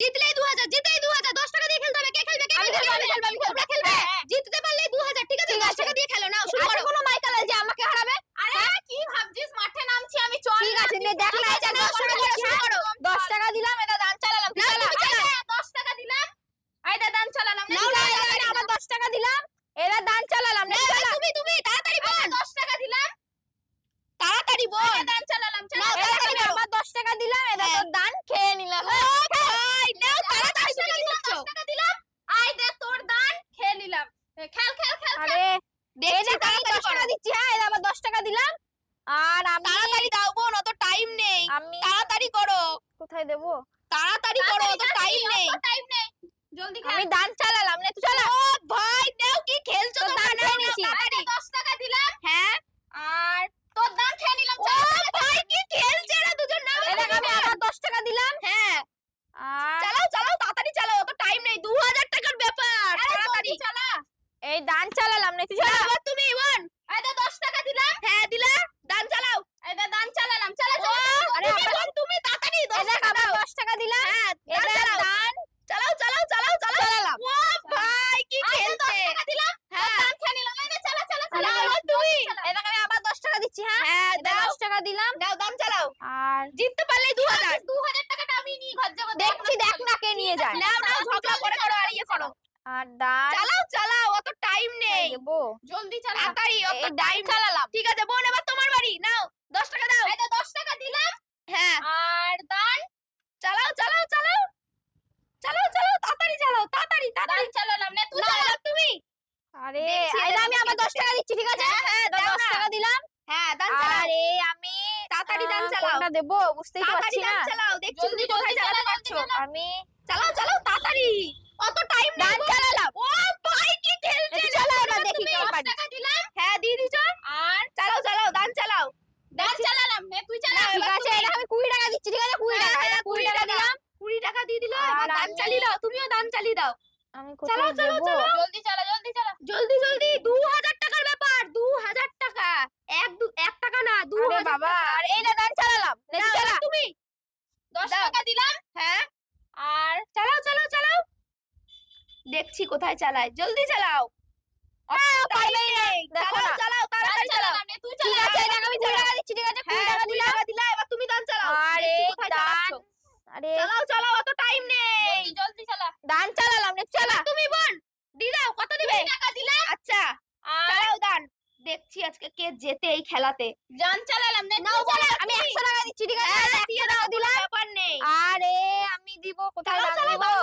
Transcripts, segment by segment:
জিতলেই দু হাজার জিতেই দু হাজার দশ টাকা দিয়ে খেলতে হবে। কে খেলবে কে খেলবে আমি খেলব, আমি খেলব। তোমরা খেলবে। হ্যাঁ, হ্যাঁ। জিততে দু হাজার ঠিক আছে? ঠিক দশ আছে। টাকা দিয়ে খেলো। নাও শুরু করো। কোনো মাইকাল যে আমাকে হারাবে? আরে কি ভাবছিস? মাঠে নামছি আমি চল ঠিক আছে নে দেখ না এটা নাও, শুরু করো, শুরু করো। দশ টাকা দিলাম এটা দান চালালাম চালা। তুমি। আরে, দশ টাকা দিলাম। আইদা দান চালালাম না, না, আবার দশ টাকা দিলাম এরা দান চালালাম না তুমি তুমি তাড়াতাড়ি বল। দশ টাকা দিলাম। তাড়াতাড়ি বল। দান চালালাম চালালাম। আবার দশ টাকা দিলাম এটা হ্যাঁ। তোর দান খেয়ে নিলাম ভাই নাও তাড়াতাড়ি দশ টাকা তুমি কি দিলাম, করছ দশ টাকা দিলাম আইদা তোর দান খেয়ে নিলাম এ, খেল খেল খেল খেল। আরে দেখছি এই তাড়াতাড়ি টাকা দিচ্ছি হ্যাঁ টাকা দিলাম। আর আমি তাড়াতাড়ি দাও বোন অত টাইম নেই। তাড়াতাড়ি করো। কোথায় দেবো? তাড়াতাড়ি করো অত টাইম নেই। টাইম নেই। জলদি খেল আমি দান চালালাম না তুই চালা। ও ভাই নাও কি খেলছো তোর দান খেয়ে নাও নিয়েছি। টাকা দিলাম। হ্যাঁ। আর তোর দান খেয়ে নিলাম ও ভাই কি খেলছে এরা দুজন? নাও এই আমি আবার দশ টাকা দিলাম। হ্যাঁ। আর চালাও চালাও তাড়াতাড়ি চালাও অত টাইম নেই। 2000 টাকার ব্যাপার তাড়াতাড়ি। চালা। এই দান চালালাম না তুই চালা। বোন আইদা দশ টাকা দিলাম। হ্যাঁ দিলা দান চালাও। আইদা দান চালালাম চালা ও চালা আরে বোন তুমি তাড়াতাড়ি 10 টাকা দাও। দশ টাকা দিলাম। হ্যাঁ এটা চালাও। দান চালাও চালাও চালাও চালাও। চালালাম। ও ভাই কি দশ খেলছে। টাকা দিলাম। হ্যাঁ। দান নিলাম। আইদা চালা চালা চালা চালাও। তুই এই আমি আবার দশ টাকা দিচ্ছি হ্যাঁ? হ্যাঁ এটা দাও। দশ টাকা দিলাম। দাও দান চালাও। আর জিততে পারলেই 2000 দু হাজার। টাকাটা আমি নিয়ে ঘর যাব। দেখছি দেখ না কে নিয়ে যায়। নাও নাও ঝগড়া করে করো আর ইয়ে করো আর দান চালাও চালাও অত টাইম নেই। জলদি চালা। তাড়াতাড়ি অত টাইম চালালাম। ঠিক আছে বোন এবার তোমার বাড়ি। নাও 10 টাকা দাও। আইদা দশ টাকা দিলাম। হ্যাঁ। আর দান? চালাও চালাও চালাও। চালাও চালাও তাড়াতাড়ি চালাও তাড়াতাড়ি তাড়াতাড়ি। চালালাম না তুই না চালা। তুমি। আরে আমি আবার দশ করছে। টাকা দিচ্ছি ঠিক আছে? হ্যাঁ, হ্যাঁ, এটা দাও দশ না। টাকা দিলাম। হ্যাঁ দান চালাও। আরে আমি তাড়াতাড়ি দান চালাও। কোনটা দেবো? বুঝতেই পারছি না। দান চালাও। দেখছি তুমি কোথায় চালাতে পারছ। আমি চালাও চালাও তাড়াতাড়ি অত টাইম নেই দান চালালাম ও ভাই কি খেলছে একটু চালাও না দেখি তুমি কে দশ পারি টাকা দিলাম হ্যাঁ দিয়ে দিছো আর চালাও চালাও দান চালাও দান চালালাম। নে তুই চালা ঠিক আছে এটা আমি কুড়ি টাকা দিচ্ছি ঠিক আছে? কুড়ি টাকা এটা কুড়ি কুড়ি টাকা টাকা। দিলাম। কুড়ি টাকা দিয়ে দিলো এবার দান চালিয়ে দাও তুমিও দান চালিয়ে দাও। আমি চালাও, কোথায় চালাও, জলদি চালা জলদি চালা। জলদি জলদি দু হাজার টাকার ব্যাপার দু হাজার টাকা। এক দু এক টাকা না দু আরে হাজার বাবা। আর এই দান চালালাম। নে চালা। তুমি। দশ দাও। টাকা দিলাম হ্যাঁ। আর চালাও চালাও চালাও। দেখছি কোথায় চালায়। জলদি চালাও। দান চালালাম চালা। তুমি বোন কত দিবে? টাকা আচ্ছা চালাও দান দেখছি আজকে কে জেতে এই খেলাতে। জান চালালাম নে নাও চালা আমি একশো টাকা দিচ্ছি ঠিক আছে? হ্যাঁ, একশো দিয়ে টাকা দিলাম। ব্যাপার নেই। আরে আমি দিব কোথায়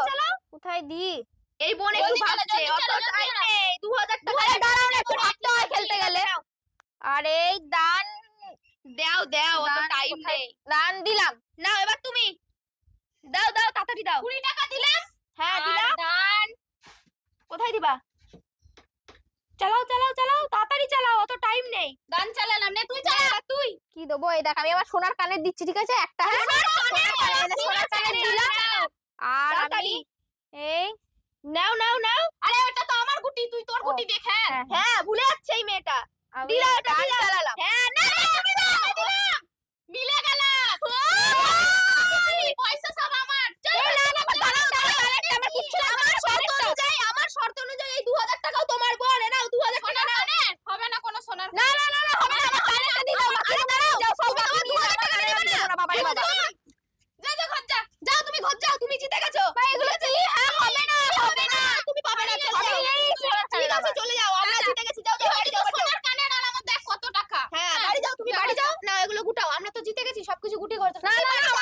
চালাও। কোথায় দি? এই বোন একটু ভাবছে অত টাইম নেই 2000 টাকা দাঁড়াও না একটু ভাবতে হয় খেলতে গেলে। আরে এই দান দাও দাও অত টাইম নেই। দান দিলাম। নাও এবার তুমি। দাও দাও তাড়াতাড়ি দাও। কুড়ি টাকা দিলাম? হ্যাঁ আর দিলা দান? কোথায় দিবা? চালাও চালাও চালাও তাড়াতাড়ি চালাও অত টাইম নেই। দান চালালাম নে তুই চালা তুই। কি দেবো? এই দেখ আমি আবার সোনার কানের দিচ্ছি ঠিক আছে? একটা হ্যাঁ? সোনার কানের দিলাম। আর আমি এই নাও নাও নাও। আরে ওটা তো আমার গুটি তুই তোর গুটি দেখ হ্যাঁ। হ্যাঁ, হ্যাঁ। ভুলে যাচ্ছে এই মেয়েটা। দিলা এটা দান হ্যাঁ না कुछ गुटी कर तो ना ना